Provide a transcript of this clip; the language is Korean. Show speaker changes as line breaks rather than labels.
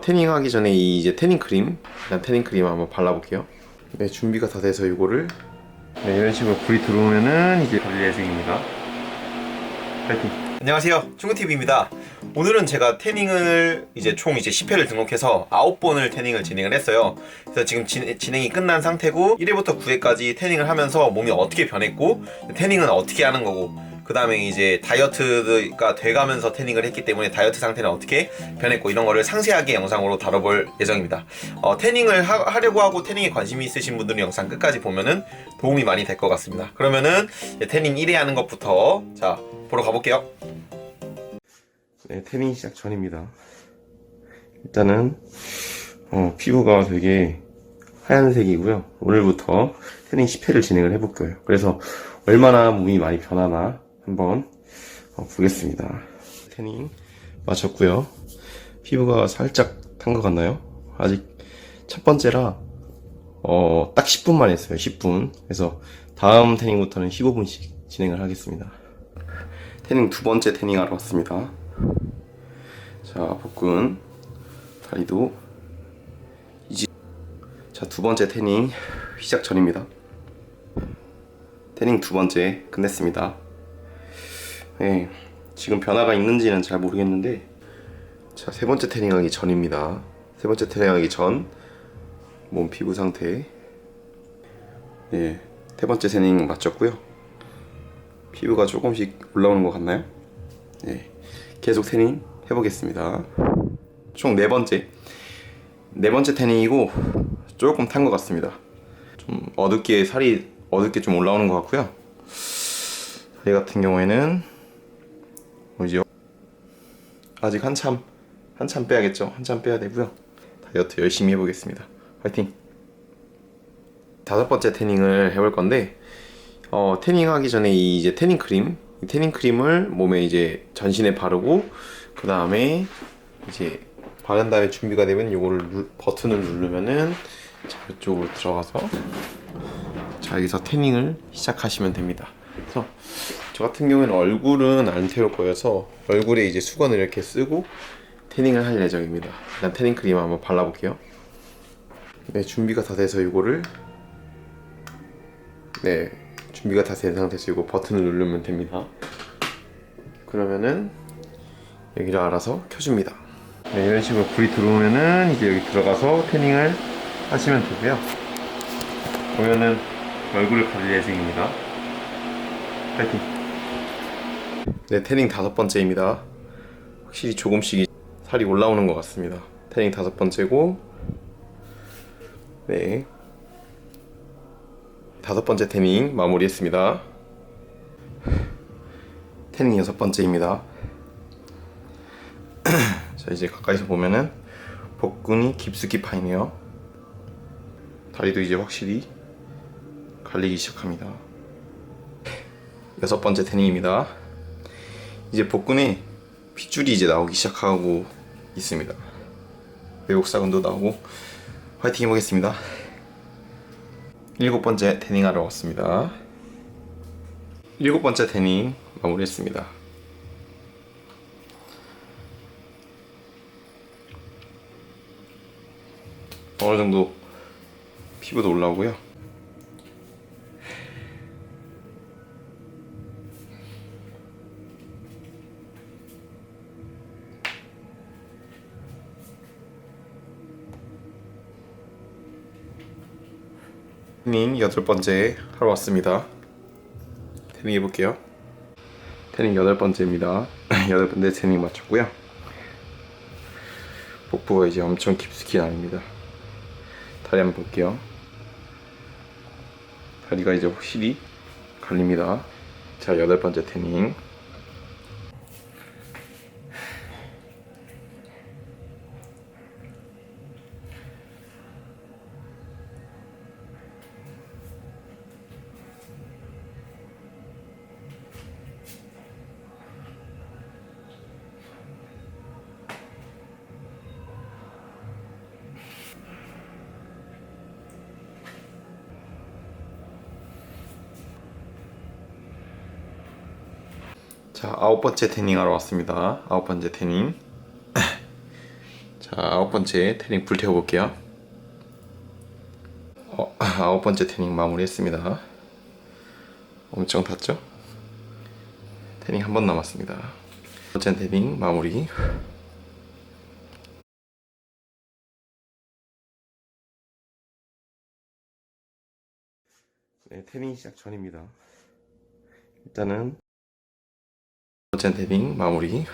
태닝 하기 전에 이 이제 태닝 크림 일단 태닝 크림 한번 발라볼게요. 네 준비가 다 돼서 이거를 네 이런 식으로 불이 들어오면은 이제 발릴 예정입니다. 파이팅. 안녕하세요. 충구TV입니다. 오늘은 제가 태닝을 이제 총 이제 10회를 등록해서 9번을 태닝을 진행을 했어요. 그래서 지금 진, 진행이 끝난 상태고 1회부터 9회까지 태닝을 하면서 몸이 어떻게 변했고 태닝은 어떻게 하는 거고 그 다음에 이제 다이어트가 돼가면서 태닝을 했기 때문에 다이어트 상태는 어떻게 변했고 이런 거를 상세하게 영상으로 다뤄볼 예정입니다. 어, 태닝을 하, 려고 하고 태닝에 관심이 있으신 분들은 영상 끝까지 보면은 도움이 많이 될 것 같습니다. 그러면은 태닝 1회 하는 것부터 자 보러 가볼게요. 네, 태닝 시작 전입니다. 일단은 어, 피부가 되게 하얀색이고요. 오늘부터 태닝 10회를 진행을 해볼 거예요. 그래서 얼마나 몸이 많이 변하나 한번 어, 보겠습니다. 태닝 마쳤고요. 피부가 살짝 탄 것 같나요? 아직 첫 번째라 어, 딱 10분만 했어요. 10분. 그래서 다음 태닝부터는 15분씩 진행을 하겠습니다. 태닝 두 번째 태닝 하러 왔습니다. 자, 복근, 다리도 이제 자, 두 번째 태닝 시작 전입니다. 태닝 두 번째 끝냈습니다. 네, 지금 변화가 있는지는 잘 모르겠는데, 자, 세 번째 태닝하기 전입니다. 세 번째 태닝하기 전, 몸 피부 상태. 네, 세 번째 태닝 마쳤고요. 피부가 조금씩 올라오는 것 같나요? 네, 계속 태닝 해보겠습니다. 총 네 번째. 네 번째 태닝이고, 조금 탄 것 같습니다. 좀 어둡게 살이 어둡게 좀 올라오는 것 같고요. 다리 같은 경우에는 뭐죠? 아직 한참 한참 빼야겠죠. 한참 빼야 되고요. 다이어트 열심히 해보겠습니다. 화이팅! 다섯 번째 태닝을 해볼 건데 어, 태닝 하기 전에 이 이제 태닝 크림, 이 태닝 크림을 몸에 이제 전신에 바르고 그 다음에 이제 바른 다음에 준비가 되면 이거를 누- 버튼을 누르면은 자, 이쪽으로 들어가서 자 여기서 태닝을 시작하시면 됩니다. 그래서 저 같은 경우에는 얼굴은 안 태울 거여서 얼굴에 이제 수건을 이렇게 쓰고 태닝을 할 예정입니다. 일단 태닝 크림 한번 발라볼게요. 네 준비가 다 돼서 이거를 네 준비가 다 된 상태에서 이거 버튼을 누르면 됩니다. 그러면은 여기를 알아서 켜줍니다. 네 이런 식으로 불이 들어오면은 이제 여기 들어가서 태닝을 하시면 되고요. 보면은 얼굴을 가릴 예정입니다. 파이팅. 네, 태닝 다섯 번째입니다. 확실히 조금씩 살이 올라오는 것 같습니다. 태닝 다섯 번째고, 네. 다섯 번째 태닝 마무리했습니다. 태닝 여섯 번째입니다. 자, 이제 가까이서 보면은 복근이 깊숙이 파이네요. 다리도 이제 확실히 갈리기 시작합니다. 여섯 번째 태닝입니다. 이제 복근에 핏줄이 이제 나오기 시작하고 있습니다. 외국사근도 나오고 화이팅 해보겠습니다. 일곱 번째 태닝하러 왔습니다. 일곱 번째 태닝 마무리했습니다. 어느 정도 피부도 올라오고요. 태닝 여덟 번째 하러 왔습니다. 태닝 해볼게요. 태닝 여덟 번째입니다. 여덟 번째 태닝 마쳤고요. 복부가 이제 엄청 깊숙이 나옵니다. 다리 한번 볼게요. 다리가 이제 확실히 갈립니다. 자, 여덟 번째 태닝. 자, 아홉 번째 태닝 하러 왔습니다. 아홉 번째 태닝. 자, 자, 아홉 번째 태닝 불 태워 볼게요. 어, 아홉 번째 태닝 마무리했습니다. 엄청 탔죠? 태닝 한 번 남았습니다. 번째 태닝 마무리. 네, 태닝 시작 전입니다. 일단은 번째 태닝 마무리.